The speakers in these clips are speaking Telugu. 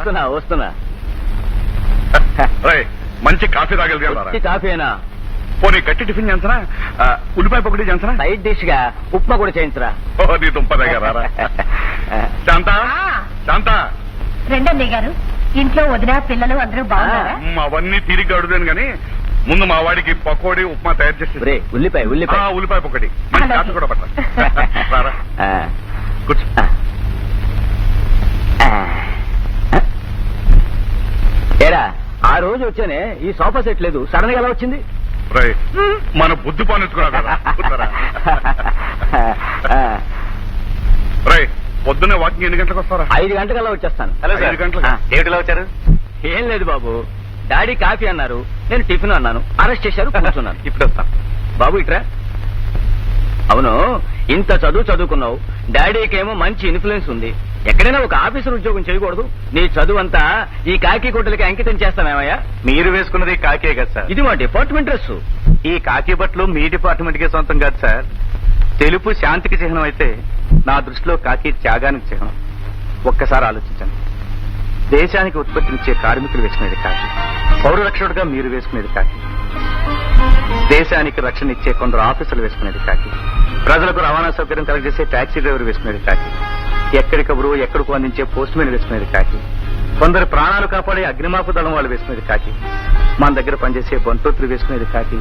వస్తున్నా వస్తున్నా. రేయ్, మంచి కాఫీ తాగలిగారా ఈ కాఫీనా పోనీ గట్టి టిఫిన్ ఆ, ఉల్లిపాయ పకోడీ చేయించనా? సైడ్ డిష్గా ఉప్మా కూడా చేయించరా? ఓ నీ దుంప దగ్గర శాంత శాంత. రెండన్నయ్య గారు. ఇంట్లో వదిన పిల్లలు అందరూ బాగున్నారా? మ్, అవన్నీ తిరిగి అడుగుదాను గాని ముందు మా వాడికి పకోడీ ఉప్మా తయారు చేసి రే ఉల్లిపాయ ఆ, ఉల్లిపాయ ఉల్లిపాయ పకోడీ. మంచి అలాగే. కాఫీ కూడా పట్ట రారా ఆ, కూర్చో. ఆ. ఏరా ఆ రోజు వచ్చానే ఈ సోఫా సెట్ లేదు సడన్గా ఎలా వచ్చింది? మన బుద్ధి పొద్దున్నే వాకింగ్ ఎన్ని గంటలకు వస్తారా ఐదు గంటకల్లా వచ్చేస్తాను. ఐదు గంటలకు? వచ్చారు? ఏం లేదు బాబు డాడీ కాఫీ అన్నారు నేను టిఫిన్ అన్నాను అరెస్ట్ చేశారు కూర్చున్నాను. ఇప్పుడు వస్తాం బాబు ఇట్రా? అవును ఇంత చదువు చదువుకున్నావు డాడీకేమో మంచి ఇన్ఫ్లుయెన్స్ ఉంది. ఎక్కడైనా ఒక ఆఫీసర్ ఉద్యోగం చేయకూడదు. నీ చదువు అంతా ఈ కాకి గుడ్డలకి అంకితం చేస్తామేమయ్యా మీరు వేసుకున్నది కాకే కదా సార్. ఇది మా డిపార్ట్మెంట్ డ్రెస్ ఈ కాకి బట్టలు మీ డిపార్ట్మెంట్ కే సొంతం కాదు సార్. తెలుపు శాంతికి చిహ్నం అయితే నా దృష్టిలో కాకి త్యాగానికి చిహ్నం. ఒక్కసారి ఆలోచించండి. దేశానికి ఉత్పత్తినిచ్చే కార్మికులు వేసుకునేది కాకి. పౌర రక్షకుడుగా మీరు వేసుకునేది కాకి. దేశానికి రక్షణ ఇచ్చే కొందరు ఆఫీసులు వేసుకునేది కాకి. ప్రజలకు రవాణా సౌకర్యం కలగజేసే టాక్సీ డ్రైవర్ వేసుకునేది కాకి ఎక్కడికప్పుడు ఎక్కడికో అందించే పోస్ట్ మ్యాన్ వేసుకునేది కాకి కొందరు ప్రాణాలు కాపాడే అగ్నిమాపు దళం వాళ్ళు వేసుకునేది కాకి మన దగ్గర పనిచేసే బంతోత్రులు వేసుకునేది కాకి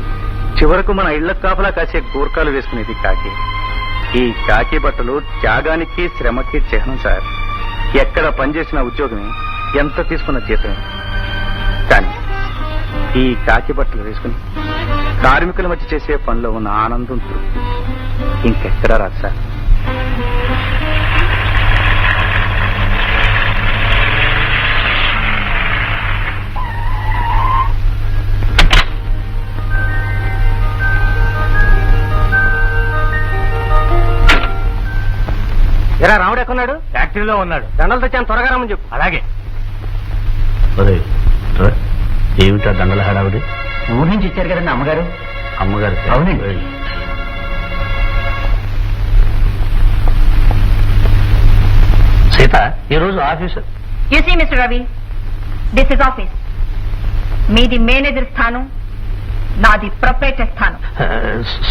చివరకు మన ఇళ్ళ కాపలా కాసే గూర్ఖాలు వేసుకునేది కాకి ఈ కాకి బట్టలు త్యాగానికి శ్రమకి చిహ్నం సార్. ఎక్కడ పనిచేసిన ఉద్యోగమే ఎంత తీసుకున్న జీతమే. కానీ ఈ కాకి బట్టలు వేసుకుని కార్మికుల మధ్య చేసే పనిలో ఉన్న ఆనందం తృప్తి. ఇంకెక్కడా రాదు సార్ ఎరా రాముడు ఎక్కడున్నాడు? ఫ్యాక్టరీలో ఉన్నాడు. దండలు తెచ్చాను త్వరగా రమ్మని చెప్పు. అలాగే. ఏమిటా దండల హడావుడి? ఊరి నుంచి ఇచ్చారు కదండి అమ్మగారు. అమ్మగారు. అవునండి. సీత ఈ రోజు office. You see mister Ravi this is office మీది మేనేజర్ స్థానం నాది ప్రొపరేటర్ స్థానం.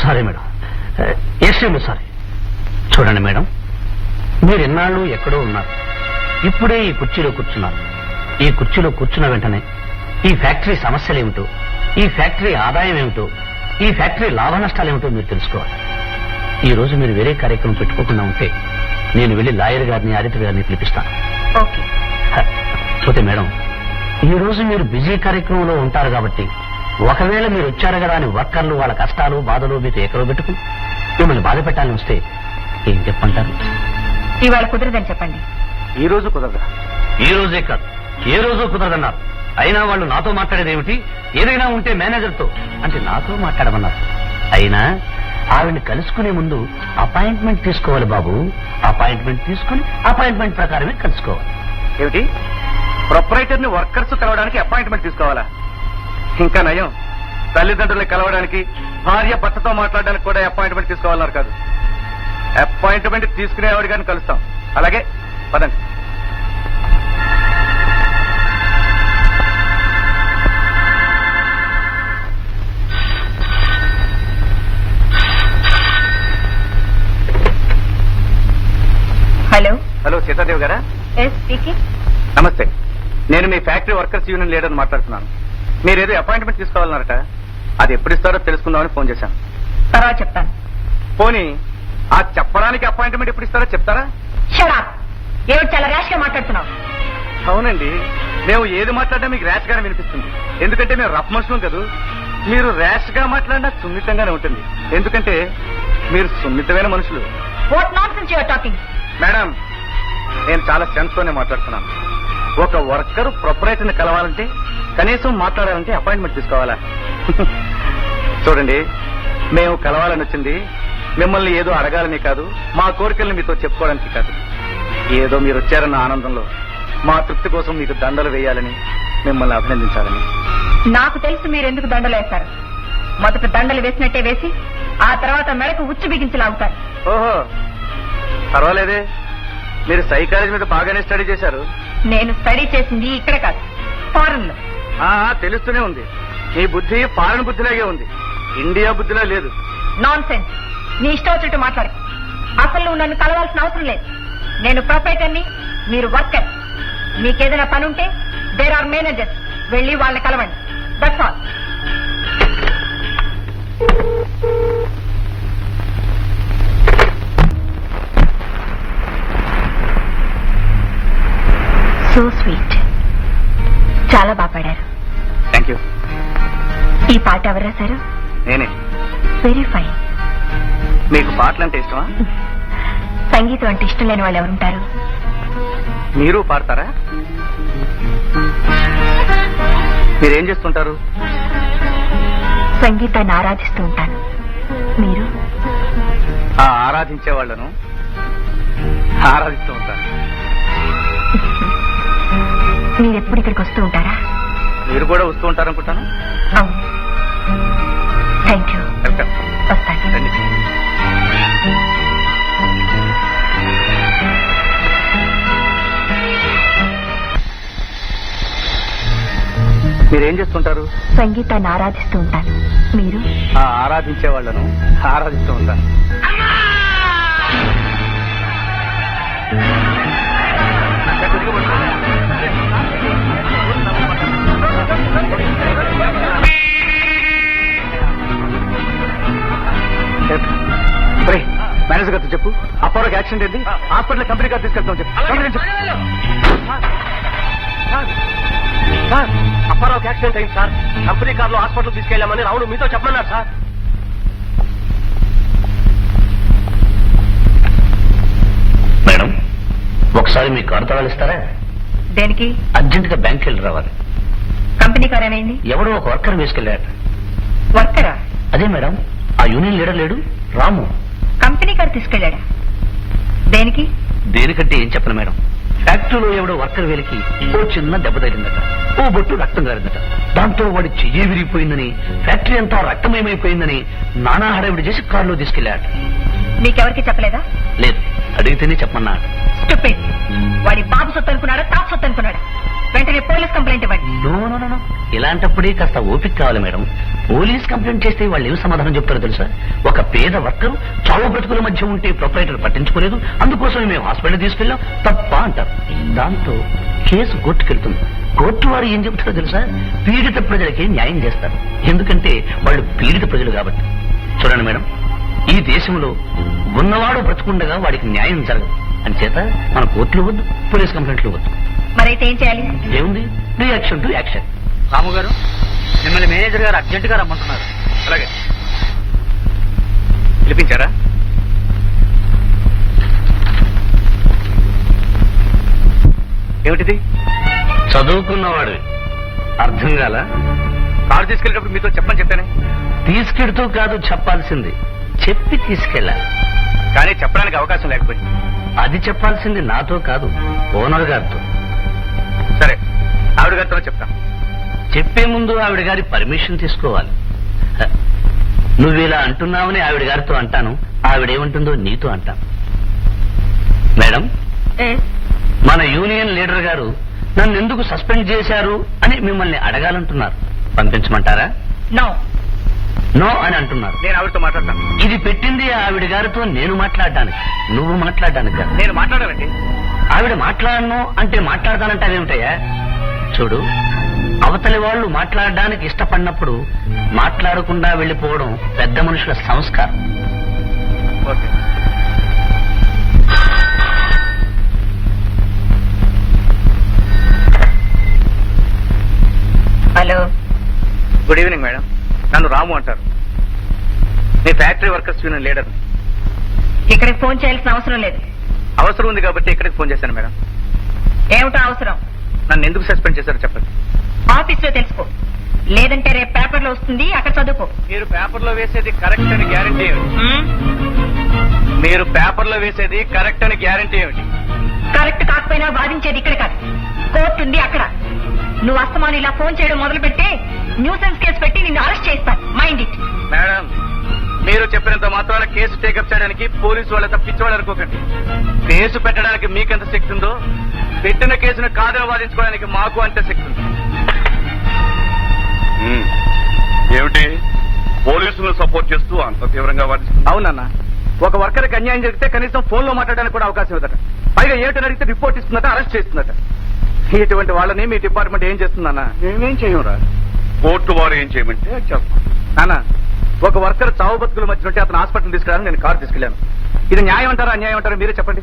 Sorry madam. Extremely sorry. చూడండి మేడం మీరు ఎన్నాళ్ళు ఎక్కడో ఉన్నారు. ఇప్పుడే ఈ కుర్చీలో కూర్చున్నారు. ఈ కుర్చీలో కూర్చున్న వెంటనే ఈ ఫ్యాక్టరీ సమస్యలు ఏమిటో ఈ ఫ్యాక్టరీ ఆదాయం ఏమిటో ఈ ఫ్యాక్టరీ లాభ నష్టాలు ఏమిటో మీరు తెలుసుకోవాలి. ఈ రోజు మీరు వేరే కార్యక్రమం పెట్టుకోకుండా ఉంటే నేను వెళ్ళి లాయర్ గారిని ఆడిటర్ గారిని పిలిపిస్తాను. పోతే మేడం ఈ రోజు మీరు బిజీ కార్యక్రమంలో ఉంటారు కాబట్టి ఒకవేళ మీరు వచ్చారు కదా అని వర్కర్లు వాళ్ళ కష్టాలు బాధలు మీకు ఎక్కడో పెట్టుకుని మిమ్మల్ని బాధ పెట్టాలని వస్తే ఏం చెప్పంటారు ఇవాళ కుదరదని చెప్పండి. ఈ రోజు కుదరదా? ఈ రోజే కాదు ఏ రోజు కుదరదన్నారు? అయినా వాళ్ళు నాతో మాట్లాడేది ఏమిటి? ఏదైనా ఉంటే మేనేజర్తో అంటే నాతో మాట్లాడమన్నారు. అయినా ఆవిడని కలుసుకునే ముందు అపాయింట్మెంట్ తీసుకోవాలి బాబు. అపాయింట్మెంట్ తీసుకుని అపాయింట్మెంట్ ప్రకారమే కలుసుకోవాలి. ఏమిటి? ప్రొపరేటర్ని వర్కర్స్ కలవడానికి అపాయింట్మెంట్ తీసుకోవాలా? ఇంకా నయం. తల్లిదండ్రుల్ని కలవడానికి భార్య భర్తతో మాట్లాడడానికి కూడా అపాయింట్మెంట్ తీసుకోవాలన్నారు కాదు. అపాయింట్మెంట్ తీసుకునే ఆవిడ గారిని కలుస్తాం. అలాగే పదండి. హలో. హలో సీతాదేవి గారా? ఎస్ స్పీకింగ్ నమస్తే. నేను మీ ఫ్యాక్టరీ వర్కర్స్ యూనియన్ లీడర్ మాట్లాడుతున్నాను. మీరేదో అపాయింట్మెంట్ తీసుకోవాలన్నారట. అది ఎప్పుడు ఇస్తారో తెలుసుకుందామని ఫోన్ చేశాను. తర్వాత చెప్తాను. పోనీ ఆ చెప్పడానికి అపాయింట్మెంట్ ఎప్పుడు ఇస్తారో చెప్తారా? ఏమిటి చాలా ర్యాష్గా మాట్లాడుతున్నావు? అవునండి. మేము ఏది మాట్లాడినా మీకు ర్యాష్ గానే వినిపిస్తుంది. ఎందుకంటే మేము రఫ్ మనుషులం కదూ? మీరు ర్యాష్గా మాట్లాడినా సున్నితంగానే ఉంటుంది. ఎందుకంటే మీరు సున్నితమైన మనుషులు. వాట్ నాట్ టాకింగ్ మేడం నేను చాలా సెన్స్ తోనే మాట్లాడుతున్నాను. ఒక వర్కర్ ప్రొపరేటర్ని కలవాలంటే కనీసం మాట్లాడాలంటే అపాయింట్మెంట్ తీసుకోవాలా? చూడండి మేము కలవాలని వచ్చింది మిమ్మల్ని ఏదో అడగాలని కాదు మా కోరికల్ని మీతో చెప్పుకోవడానికి కాదు. ఏదో మీరు వచ్చారన్న ఆనందంలో మా తృప్తి కోసం మీకు దండలు వేయాలని మిమ్మల్ని అభినందించాలని. నాకు తెలుసు మీరు ఎందుకు దండలు వేస్తారు. మొదట దండలు వేసినట్టే వేసి ఆ తర్వాత మెడకు ఉచ్చు బిగించి లాగుతారు. ఓహో పర్వాలేదే. మీరు సైకాలజీ మీద బాగానే స్టడీ చేశారు. నేను స్టడీ చేసింది ఇక్కడ కాదు ఫారెన్లో ఆ, తెలుస్తూనే ఉంది. నీ బుద్ధి పాలన బుద్ధిలాగే ఉంది. ఇండియా బుద్ధిలా లేదు. నాన్ సెన్స్ నీ ఇష్టం వచ్చినట్టు మాట్లాడు. అసలు నువ్వు నన్ను కలవాల్సిన అవసరం లేదు. నేను ప్రొపరేటర్ని మీరు వర్కర్. మీకేదైనా పని ఉంటే దేర్ ఆర్ మేనేజర్స్ వెళ్ళి వాళ్ళని కలవండి. That's all so sweet. చాలా బాగా పాడారు. థ్యాంక్ యూ ఈ పాట ఎవరు రాశారు? నేనే. వెరీ ఫైన్ మీకు పాటలు అంటే ఇష్టమా? సంగీతం అంటే ఇష్టం లేని వాళ్ళు ఎవరుంటారు? మీరు పాడతారా? మీరేం చేస్తుంటారు? సంగీతాన్ని ఆరాధిస్తూ ఉంటాను. మీరు? ఆ ఆరాధించే వాళ్ళను ఆరాధిస్తూ ఉంటాను. మీరు కూడా వస్తూ ఉంటారనుకుంటాను. అవును. థ్యాంక్ యూ వెల్కమ్ వస్తాను. రండి మీరేం చేస్తుంటారు? సంగీతాన్ని ఆరాధిస్తూ ఉంటాను. మీరు? ఆ ఆరాధించే వాళ్ళను ఆరాధిస్తూ ఉంటాను. మేనేజర్ గారితో చెప్పు. అప్పారోకి యాక్సిడెంట్ ఏంటి హాస్పిటల్ కంపెనీ గారు తీసుకెళ్తాం చెప్పు. సార్ అప్పారావుకి యాక్సిడెంట్ అయింది సార్. కంపెనీ కార్లో హాస్పిటల్ తీసుకెళ్ళామని రావుడు మీతో చెప్పమన్నారు సార్. మేడం ఒకసారి మీ కారు ఇస్తారా దేనికి? అర్జెంట్గా బ్యాంక్ వెళ్ళి రావాలి. కంపెనీ కార్ ఏమైంది? ఎవడో ఒక వర్కర్ వేసుకెళ్ళాడు వర్కరా? అదే మేడం ఆ యూనియన్ లీడర్ లేడు రాము. Company car తీసుకెళ్ళాడా? దేనికి? దేనికంటే ఏం చెప్పను మేడం. ఫ్యాక్టరీలో ఎవడో వర్కర్ వేలికి ఓ చిన్న దెబ్బ తగిలిందట ఓ బొట్టు రక్తం గారిందట. దాంతో వాడి చెయ్యి విరిగిపోయిందని ఫ్యాక్టరీ అంతా రక్తమయమైపోయిందని నానా హడావిడి చేసి కారులో తీసుకెళ్ళాడు మీకెవరికి చెప్పలేదా? లేదు అడిగితేనే చెప్పమన్నాడు. స్టూపిడ్ వాడి బాబు సొత్తు అనుకున్నాడా తాపు ఇలాంటప్పుడే కాస్త ఓపిక కావాలి మేడం. పోలీస్ కంప్లైంట్ చేస్తే వాళ్ళు ఏం సమాధానం చెప్తారో తెలుసా? ఒక పేద వర్కరు చావు బ్రతుకుల మధ్య ఉంటే ప్రొపరేటర్ పట్టించుకోలేదు. అందుకోసం మేము హాస్పిటల్ తీసుకెళ్ళాం. తప్ప అంటారు. దాంతో కేసు కోర్టుకెళ్తుంది. కోర్టు వారు ఏం చెబుతారో తెలుసా? పీడిత ప్రజలకి న్యాయం చేస్తారు. ఎందుకంటే వాళ్ళు పీడిత ప్రజలు కాబట్టి. చూడండి మేడం. ఈ దేశంలో ఉన్నవాడు బ్రతుకుండగా వాడికి న్యాయం జరగదు. అంచేత మన కోర్టులు వద్దు పోలీస్ కంప్లైంట్లు వద్దు. మరైతే ఏం చేయాలి? ఏముంది? రియాక్షన్ టు యాక్షన్ రాము గారు మిమ్మల్ని మేనేజర్ గారు అర్జెంట్గా రమ్మంటున్నారు. అలాగే. పిలిపించారా? ఏమిటిది? చదువుకున్నవాడు. అర్థం కాల? కారు తీసుకెళ్ళేటప్పుడు మీతో చెప్పని చెప్పానే? తీసుకెడుతూ కాదు చెప్పాల్సింది. చెప్పి తీసుకెళ్ళాలి. కానీ చెప్పడానికి అవకాశం లేకపోయింది. అది చెప్పాల్సింది నాతో కాదు ఓనర్ గారితో. సరే ఆవిడ గారితో చెప్తాం. చెప్పే ముందు ఆవిడ గారి పర్మిషన్ తీసుకోవాలి. నువ్వు ఇలా అంటున్నావని ఆవిడ గారితో అంటాను. ఆవిడేమంటుందో నీతో అంటాను. మేడం మన యూనియన్ లీడర్ గారు నన్ను ఎందుకు సస్పెండ్ చేశారు అని మిమ్మల్ని అడగాలంటున్నారు. పంపించమంటారా? నో. నో అని అంటున్నారు. నేను ఆవిడతో మాట్లాడతాను. ఇది పెట్టింది ఆవిడ గారితో నేను మాట్లాడడానికి. నువ్వు మాట్లాడడానికి నేను మాట్లాడాలండి. ఆవిడ మాట్లాడను అంటే మాట్లాడతానంటావేమిటయ్యా? చూడు అవతలి వాళ్ళు మాట్లాడడానికి ఇష్టపడినప్పుడు మాట్లాడకుండా వెళ్ళిపోవడం పెద్ద మనుషుల సంస్కారం. Okay hello. Good evening madam. నన్ను రాము అంటారు. మీ ఫ్యాక్టరీ వర్కర్స్ యూనియన్ లీడర్. ఇక్కడికి ఫోన్ చేయాల్సిన అవసరం లేదు. అవసరం ఉంది కాబట్టి ఇక్కడికి ఫోన్ చేశాను మేడం. ఏమిటో అవసరం? నన్ను ఎందుకు సస్పెండ్ చేశారో చెప్పండి. ఆఫీస్లో తెలుసుకో. లేదంటే రేపు పేపర్లో వస్తుంది అక్కడ చదువుకో. మీరు పేపర్లో వేసేది కరెక్ట్ అని గ్యారంటీ ఏమిటి? మీరు పేపర్లో వేసేది కరెక్ట్ అని గ్యారంటీ ఏమిటి? కరెక్ట్ కాకపోయినా వాదించేది ఇక్కడ కాదు. కోర్టు ఉంది అక్కడ. నువ్వు అస్తమాను ఇలా ఫోన్ చేయడం మొదలు పెడితే న్యూసెన్స్ కేసు పెట్టి నిన్ను అరెస్ట్ చేస్తాను మైండ్ ఇట్ మేడం మీరు చెప్పినంత మాత్రాన కేసు టేకప్ చేయడానికి పోలీసు వాళ్ళ తప్పించేవాళ్ళు అనుకోకండి. కేసు పెట్టడానికి మీకెంత శక్తి ఉందో పెట్టిన కేసును కాదని వాదించుకోవడానికి మాకు అంతే శక్తి ఉంది. ఏమిటి? పోలీసులను సపోర్ట్ చేస్తూ అంత తీవ్రంగా వాదిస్తుంది అవునన్నా. ఒక వర్కర్కి అన్యాయం జరిగితే కనీసం ఫోన్లో మాట్లాడడానికి కూడా అవకాశం ఇవ్వదట పైగా ఏమిటని అడిగితే రిపోర్ట్ ఇస్తుందట అరెస్ట్ చేస్తుందట. ఇటువంటి వాళ్ళని మీ డిపార్ట్మెంట్ ఏం చేస్తుందన్నా? మేమేం చేయరా కోర్టు వారు ఏం చేయమంటే చేస్తాం. నాన్న ఒక వర్కర్ చావు బతుకుల మధ్య ఉంటే అతను హాస్పిటల్ తీసుకెళ్ళాను నేను కారు తీసుకెళ్ళాను. ఇది న్యాయం అంటారా అన్యాయం అంటారా మీరే చెప్పండి.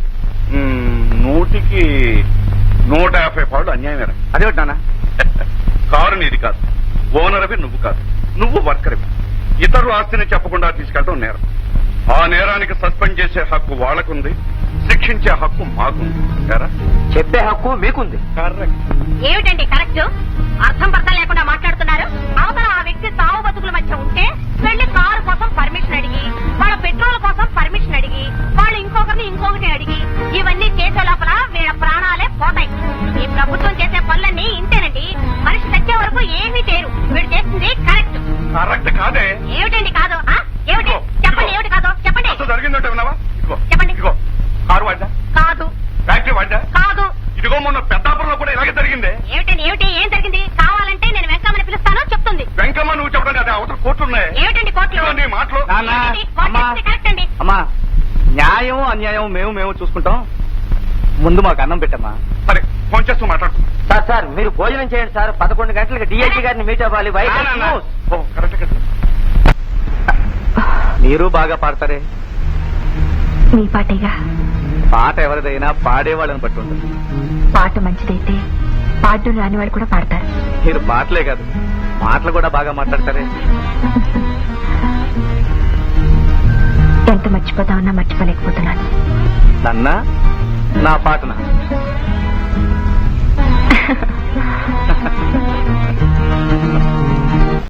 నూటికి నూట యాభై పాళ్ళు అన్యాయమేరా. అదేమిటి నాన్న? కారు నీది కాదు. ఓనర్ అవి నువ్వు కాదు. నువ్వు వర్కర్వి. ఇతరుల ఆస్తిని చెప్పకుండా తీసుకెళ్ళడం నేరం. ఆ నేరానికి సస్పెండ్ చేసే హక్కు వాళ్ళకుంది శిక్షించే హక్కు మాకుంది? చెప్పే హక్కు మీకుంది. కరెక్ట్. ఏమిటండి కరెక్ట్? అర్థం పర్థం లేకుండా మాట్లాడుతున్నారు? అవతల ఆ వ్యక్తి తావు బతుకుల మధ్య ఉంటే వెళ్ళి కారు కోసం పర్మిషన్ అడిగి వాళ్ళ పెట్రోల్ కోసం పర్మిషన్ అడిగి వాళ్ళు ఇంకొకరిని ఇంకొకటి అడిగి వెంకమ్మ నువ్వు చెప్పడం అదే అవతల కోర్టులు ఉన్నాయి. ఏమిటండి కోర్టులో ఇదిగో నీ మాటలు. నాన్న అమ్మా. చెప్పింది కరెక్ట్ అండి. అమ్మా న్యాయం అన్యాయం మేము మేము చూసుకుంటాం. ముందు మాకు అన్నం పెట్టమ్మా. సరే ఫోన్ చేస్తూ మాట్లాడుతున్నాం సార్ సార్ మీరు భోజనం చేయండి సార్. పదకొండు గంటలకు డిఐజీ గారిని మీట్ అవ్వాలి. ఓ కరెక్ట్ కదా. మీరు బాగా పాడతారే? మీ పాటేగా? పాట ఎవరిదైనా పాడేవాళ్ళని బట్టి ఉంటుంది. పాట మంచిదైతే పాటలు రానివాడు కూడా పాడతారు. మీరు పాటలే కాదు. మాటలు కూడా బాగా మాట్లాడతారే? ఎంత మర్చిపోతామన్నా మర్చిపోలేకపోతున్నాను. నన్నా నా పాటనా?